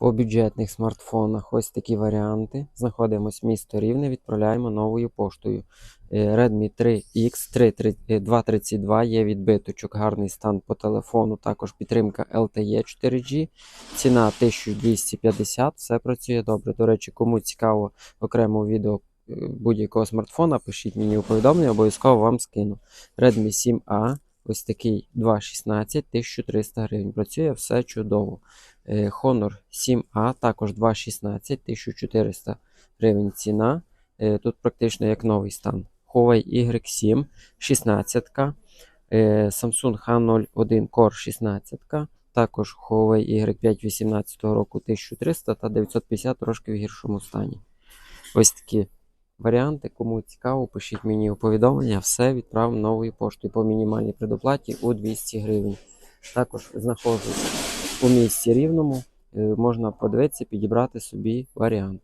По бюджетних смартфонах ось такі варіанти. Знаходимось місто Рівне, відправляємо новою поштою. Е, Redmi 3X 3, е, 232 є відбиточок, гарний стан по телефону, також підтримка LTE 4G. Ціна 1250, все працює добре. До речі, кому цікаво окремо відео е, будь-якого смартфона, пишіть мені у повідомлення, обов'язково вам скину. Redmi 7A, ось такий 2.16, 1300 гривень. Працює все чудово. Е, Honor 7A, також 2.16, 1400 гривень ціна. Е, Тут практично як новий стан. Huawei Y7, 16, е, Samsung H01 Core 16, також Huawei Y5 18 року 1300 та 950 трошки в гіршому стані. Ось такі варіанти. Кому цікаво, пишіть мені у повідомлення, все відправимо новою поштою по мінімальній предоплаті у 200 гривень. Також знаходжусь у місті Рівному. е, Можна подивитися, підібрати собі варіант.